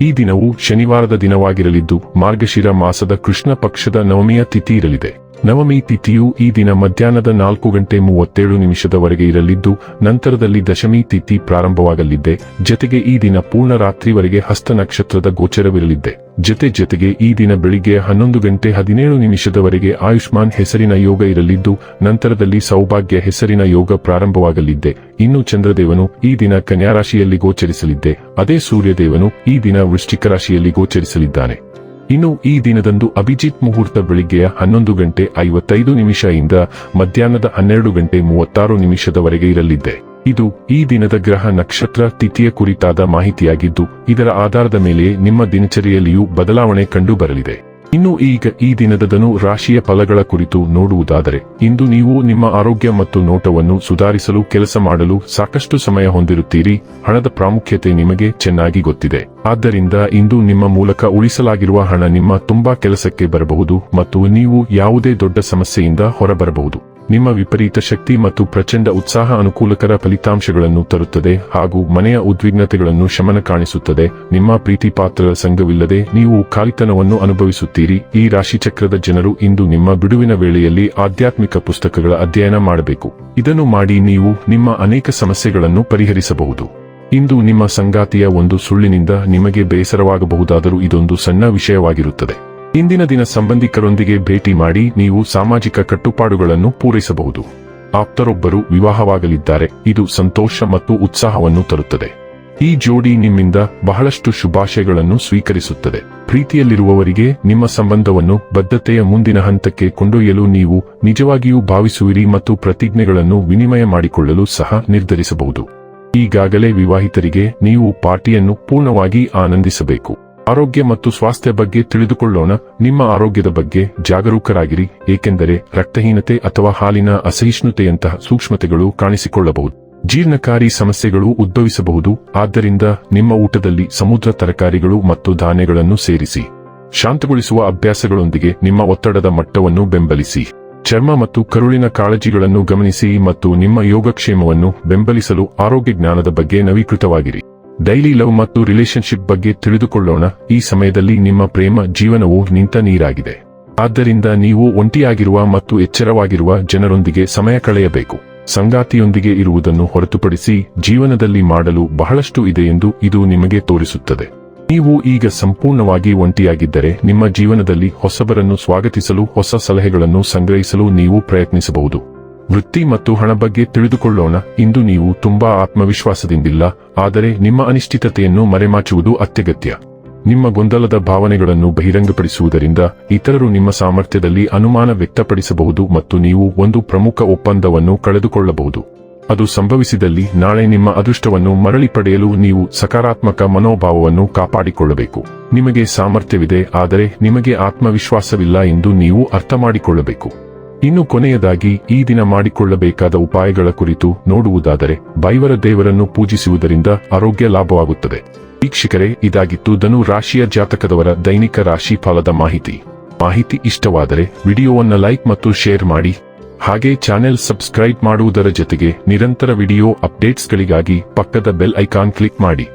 ಈ ದಿನವು ಶನಿವಾರದ ದಿನವಾಗಿರಲಿದ್ದು ಮಾರ್ಗಶಿರ ಮಾಸದ ಕೃಷ್ಣ ಪಕ್ಷದ ನವಮಿಯ ತಿಥಿ ಇರಲಿದೆ. ನವಮಿ ತಿಥಿಯು ಈ ದಿನ ಮಧ್ಯಾಹ್ನದ ನಾಲ್ಕು ಗಂಟೆ ಮೂವತ್ತೇಳು ನಿಮಿಷದವರೆಗೆ ಇರಲಿದ್ದು, ನಂತರದಲ್ಲಿ ದಶಮಿ ತಿಥಿ ಪ್ರಾರಂಭವಾಗಲಿದ್ದೆ ಜತೆಗೆ ಈ ದಿನ ಪೂರ್ಣ ರಾತ್ರಿವರೆಗೆ ಹಸ್ತ ನಕ್ಷತ್ರದ ಗೋಚರವಿರಲಿದ್ದೆ ಜತೆ ಜತೆಗೆ ಈ ದಿನ ಬೆಳಿಗ್ಗೆ ಹನ್ನೊಂದು ಗಂಟೆ ಹದಿನೇಳು ನಿಮಿಷದವರೆಗೆ ಆಯುಷ್ಮಾನ್ ಹೆಸರಿನ ಯೋಗ ಇರಲಿದ್ದು, ನಂತರದಲ್ಲಿ ಸೌಭಾಗ್ಯ ಹೆಸರಿನ ಯೋಗ ಪ್ರಾರಂಭವಾಗಲಿದ್ದೆ ಇನ್ನು ಚಂದ್ರದೇವನು ಈ ದಿನ ಕನ್ಯಾರಾಶಿಯಲ್ಲಿ ಗೋಚರಿಸಲಿದ್ದೆ ಅದೇ ಸೂರ್ಯದೇವನು ಈ ದಿನ ವೃಶ್ಚಿಕ ರಾಶಿಯಲ್ಲಿ ಗೋಚರಿಸಲಿದ್ದಾನೆ. ಇನ್ನು ಈ ದಿನದಂದು ಅಭಿಜಿತ್ ಮುಹೂರ್ತ ಬೆಳಿಗ್ಗೆಯ ಹನ್ನೊಂದು ಗಂಟೆ ಐವತ್ತೈದು ಇಂದ ಮಧ್ಯಾಹ್ನದ ಹನ್ನೆರಡು ಗಂಟೆ ಮೂವತ್ತಾರು ನಿಮಿಷದವರೆಗೆ ಇರಲಿದೆ. ಇದು ಈ ದಿನದ ಗ್ರಹ ನಕ್ಷತ್ರ ತಿಥಿಯ ಕುರಿತಾದ ಮಾಹಿತಿಯಾಗಿದ್ದು, ಇದರ ಆಧಾರದ ಮೇಲೆ ನಿಮ್ಮ ದಿನಚರಿಯಲ್ಲಿಯೂ ಬದಲಾವಣೆ ಕಂಡು ಬರಲಿದೆ ಇನ್ನು ಈಗ ಈ ದಿನದದನು ರಾಶಿಯ ಫಲಗಳ ಕುರಿತು ನೋಡುವುದಾದರೆ, ಇಂದು ನೀವು ನಿಮ್ಮ ಆರೋಗ್ಯ ಮತ್ತು ನೋಟವನ್ನು ಸುಧಾರಿಸಲು ಕೆಲಸ ಮಾಡಲು ಸಾಕಷ್ಟು ಸಮಯ ಹೊಂದಿರುತ್ತೀರಿ. ಹಣದ ಪ್ರಾಮುಖ್ಯತೆ ನಿಮಗೆ ಚೆನ್ನಾಗಿ ಗೊತ್ತಿದೆ. ಆದ್ದರಿಂದ ಇಂದು ನಿಮ್ಮ ಮೂಲಕ ಉಳಿಸಲಾಗಿರುವ ಹಣ ನಿಮ್ಮ ತುಂಬಾ ಕೆಲಸಕ್ಕೆ ಬರಬಹುದು ಮತ್ತು ನೀವು ಯಾವುದೇ ದೊಡ್ಡ ಸಮಸ್ಯೆಯಿಂದ ಹೊರಬರಬಹುದು. ನಿಮ್ಮ ವಿಪರೀತ ಶಕ್ತಿ ಮತ್ತು ಪ್ರಚಂಡ ಉತ್ಸಾಹ ಅನುಕೂಲಕರ ಫಲಿತಾಂಶಗಳನ್ನು ತರುತ್ತದೆ ಹಾಗೂ ಮನೆಯ ಉದ್ವಿಗ್ನತೆಗಳನ್ನು ಶಮನ ಕಾಣಿಸುತ್ತದೆ. ನಿಮ್ಮ ಪ್ರೀತಿ ಪಾತ್ರರ ಸಂಘವಿಲ್ಲದೆ ನೀವು ಖಾಲಿತನವನ್ನು ಅನುಭವಿಸುತ್ತೀರಿ. ಈ ರಾಶಿಚಕ್ರದ ಜನರು ಇಂದು ನಿಮ್ಮ ಬಿಡುವಿನ ವೇಳೆಯಲ್ಲಿ ಆಧ್ಯಾತ್ಮಿಕ ಪುಸ್ತಕಗಳ ಅಧ್ಯಯನ ಮಾಡಬೇಕು. ಇದನ್ನು ಮಾಡಿ ನೀವು ನಿಮ್ಮ ಅನೇಕ ಸಮಸ್ಯೆಗಳನ್ನು ಪರಿಹರಿಸಬಹುದು. ಇಂದು ನಿಮ್ಮ ಸಂಗಾತಿಯ ಒಂದು ಸುಳ್ಳಿನಿಂದ ನಿಮಗೆ ಬೇಸರವಾಗಬಹುದಾದರೂ ಇದೊಂದು ಸಣ್ಣ ವಿಷಯವಾಗಿರುತ್ತದೆ. ಇಂದಿನ ದಿನ ಸಂಬಂಧಿಕರೊಂದಿಗೆ ಭೇಟಿ ಮಾಡಿ ನೀವು ಸಾಮಾಜಿಕ ಕಟ್ಟುಪಾಡುಗಳನ್ನು ಪೂರೈಸಬಹುದು. ಆಪ್ತರೊಬ್ಬರು ವಿವಾಹವಾಗಲಿದ್ದಾರೆ. ಇದು ಸಂತೋಷ ಮತ್ತು ಉತ್ಸಾಹವನ್ನು ತರುತ್ತದೆ. ಈ ಜೋಡಿ ನಿಮ್ಮಿಂದ ಬಹಳಷ್ಟು ಶುಭಾಶಯಗಳನ್ನು ಸ್ವೀಕರಿಸುತ್ತದೆ. ಪ್ರೀತಿಯಲ್ಲಿರುವವರಿಗೆ ನಿಮ್ಮ ಸಂಬಂಧವನ್ನು ಬದ್ಧತೆಯ ಮುಂದಿನ ಹಂತಕ್ಕೆ ಕೊಂಡೊಯ್ಯಲು ನೀವು ನಿಜವಾಗಿಯೂ ಭಾವಿಸುವಿರಿ ಮತ್ತು ಪ್ರತಿಜ್ಞೆಗಳನ್ನು ವಿನಿಮಯ ಮಾಡಿಕೊಳ್ಳಲು ಸಹ ನಿರ್ಧರಿಸಬಹುದು. ಈಗಾಗಲೇ ವಿವಾಹಿತರಿಗೆ ನೀವು ಪಾರ್ಟಿಯನ್ನು ಪೂರ್ಣವಾಗಿ ಆನಂದಿಸಬೇಕು. ಆರೋಗ್ಯ ಮತ್ತು ಸ್ವಾಸ್ಥ್ಯ ಬಗ್ಗೆ ತಿಳಿದುಕೊಳ್ಳೋಣ. ನಿಮ್ಮ ಆರೋಗ್ಯದ ಬಗ್ಗೆ ಜಾಗರೂಕರಾಗಿರಿ, ಏಕೆಂದರೆ ರಕ್ತಹೀನತೆ ಅಥವಾ ಹಾಲಿನ ಅಸಹಿಷ್ಣುತೆಯಂತಹ ಸೂಕ್ಷ್ಮತೆಗಳು ಕಾಣಿಸಿಕೊಳ್ಳಬಹುದು. ಜೀರ್ಣಕಾರಿ ಸಮಸ್ಯೆಗಳು ಉದ್ಭವಿಸಬಹುದು, ಆದ್ದರಿಂದ ನಿಮ್ಮ ಊಟದಲ್ಲಿ ಸಮುದ್ರ ತರಕಾರಿಗಳು ಮತ್ತು ಧಾನ್ಯಗಳನ್ನು ಸೇರಿಸಿ. ಶಾಂತಗೊಳಿಸುವ ಅಭ್ಯಾಸಗಳೊಂದಿಗೆ ನಿಮ್ಮ ಒತ್ತಡದ ಮಟ್ಟವನ್ನು ಬೆಂಬಲಿಸಿ. ಚರ್ಮ ಮತ್ತು ಕರುಳಿನ ಕಾಳಜಿಗಳನ್ನು ಗಮನಿಸಿ ಮತ್ತು ನಿಮ್ಮ ಯೋಗಕ್ಷೇಮವನ್ನು ಬೆಂಬಲಿಸಲು ಆರೋಗ್ಯ ಜ್ಞಾನದ ಬಗ್ಗೆ ನವೀಕೃತವಾಗಿರಿ. ಡೈಲಿ ಲವ್ ಮತ್ತು ರಿಲೇಶನ್ಶಿಪ್ ಬಗ್ಗೆ ತಿಳಿದುಕೊಳ್ಳೋಣ. ಈ ಸಮಯದಲ್ಲಿ ನಿಮ್ಮ ಪ್ರೇಮ, ಜೀವನವು ನಿಂತ ನೀರಾಗಿದೆ. ಆದ್ದರಿಂದ ನೀವು ಒಂಟಿಯಾಗಿರುವ ಮತ್ತು ಎಚ್ಚರವಾಗಿರುವ ಜನರೊಂದಿಗೆ ಸಮಯ ಕಳೆಯಬೇಕು. ಸಂಗಾತಿಯೊಂದಿಗೆ ಇರುವುದನ್ನು ಹೊರತುಪಡಿಸಿ ಜೀವನದಲ್ಲಿ ಮಾಡಲು ಬಹಳಷ್ಟು ಇದೆ ಎಂದು ಇದು ನಿಮಗೆ ತೋರಿಸುತ್ತದೆ. ನೀವು ಈಗ ಸಂಪೂರ್ಣವಾಗಿ ಒಂಟಿಯಾಗಿದ್ದರೆ ನಿಮ್ಮ ಜೀವನದಲ್ಲಿ ಹೊಸಬರನ್ನು ಸ್ವಾಗತಿಸಲು, ಹೊಸ ಸಲಹೆಗಳನ್ನು ಸಂಗ್ರಹಿಸಲು ನೀವು ಪ್ರಯತ್ನಿಸಬಹುದು. ವೃತ್ತಿ ಮತ್ತು ಹಣ ಬಗ್ಗೆ ತಿಳಿದುಕೊಳ್ಳೋಣ. ಇಂದು ನೀವು ತುಂಬಾ ಆತ್ಮವಿಶ್ವಾಸದಿಂದಿಲ್ಲ, ಆದರೆ ನಿಮ್ಮ ಅನಿಶ್ಚಿತತೆಯನ್ನು ಮರೆಮಾಚುವುದು ಅತ್ಯಗತ್ಯ. ನಿಮ್ಮ ಗೊಂದಲದ ಭಾವನೆಗಳನ್ನು ಬಹಿರಂಗಪಡಿಸುವುದರಿಂದ ಇತರರು ನಿಮ್ಮ ಸಾಮರ್ಥ್ಯದಲ್ಲಿ ಅನುಮಾನ ವ್ಯಕ್ತಪಡಿಸಬಹುದು ಮತ್ತು ನೀವು ಒಂದು ಪ್ರಮುಖ ಒಪ್ಪಂದವನ್ನು ಕಳೆದುಕೊಳ್ಳಬಹುದು. ಅದು ಸಂಭವಿಸಿದಲ್ಲಿ ನಾಳೆ ನಿಮ್ಮ ಅದೃಷ್ಟವನ್ನು ಮರಳಿ ಪಡೆಯಲು ನೀವು ಸಕಾರಾತ್ಮಕ ಮನೋಭಾವವನ್ನು ಕಾಪಾಡಿಕೊಳ್ಳಬೇಕು. ನಿಮಗೆ ಸಾಮರ್ಥ್ಯವಿದೆ, ಆದರೆ ನಿಮಗೆ ಆತ್ಮವಿಶ್ವಾಸವಿಲ್ಲ ಎಂದು ನೀವು ಅರ್ಥ ಮಾಡಿಕೊಳ್ಳಬೇಕು ಇನ್ನು ಕೊನೆಯದಾಗಿ ಈ ದಿನ ಮಾಡಿಕೊಳ್ಳಬೇಕಾದ ಉಪಾಯಗಳ ಕುರಿತು ನೋಡುವುದಾದರೆ, ಬೈವರ ದೇವರನ್ನು ಪೂಜಿಸುವುದರಿಂದ ಆರೋಗ್ಯ ಲಾಭವಾಗುತ್ತದೆ. ವೀಕ್ಷಕರೇ, ಇದಾಗಿತ್ತು ಧನು ರಾಶಿಯ ಜಾತಕದವರ ದೈನಿಕ ರಾಶಿ ಫಲದ ಮಾಹಿತಿ. ಮಾಹಿತಿ ಇಷ್ಟವಾದರೆ ವಿಡಿಯೋವನ್ನು ಲೈಕ್ ಮತ್ತು ಶೇರ್ ಮಾಡಿ. ಹಾಗೆ ಚಾನೆಲ್ ಸಬ್ಸ್ಕ್ರೈಬ್ ಮಾಡುವುದರ ಜೊತೆಗೆ ನಿರಂತರ ವಿಡಿಯೋ ಅಪ್ಡೇಟ್ಸ್ಗಳಿಗಾಗಿ ಪಕ್ಕದ ಬೆಲ್ ಐಕಾನ್ ಕ್ಲಿಕ್ ಮಾಡಿ.